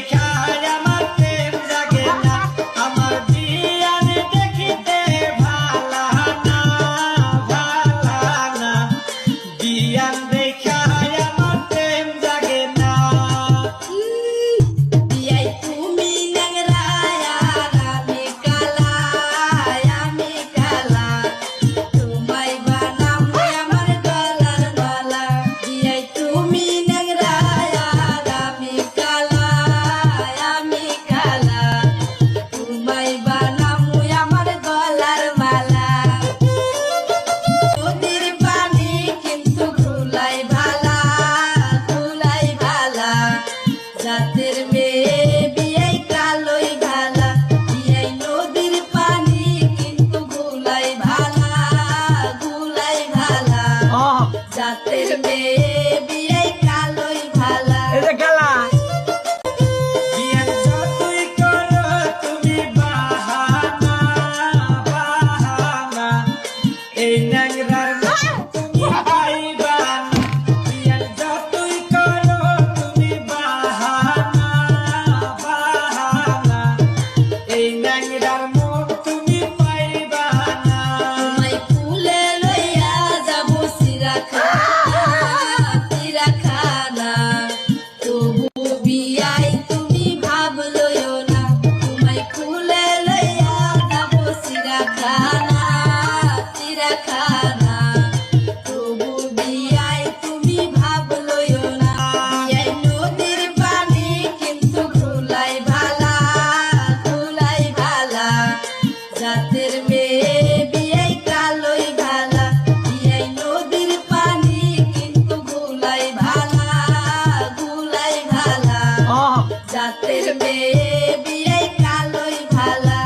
kaya জাতের মেয়ে বিয়ে কালোই ভালা। এটা খেলা এই নাংরা মেয়ে বিয়ে কালোই ভালা।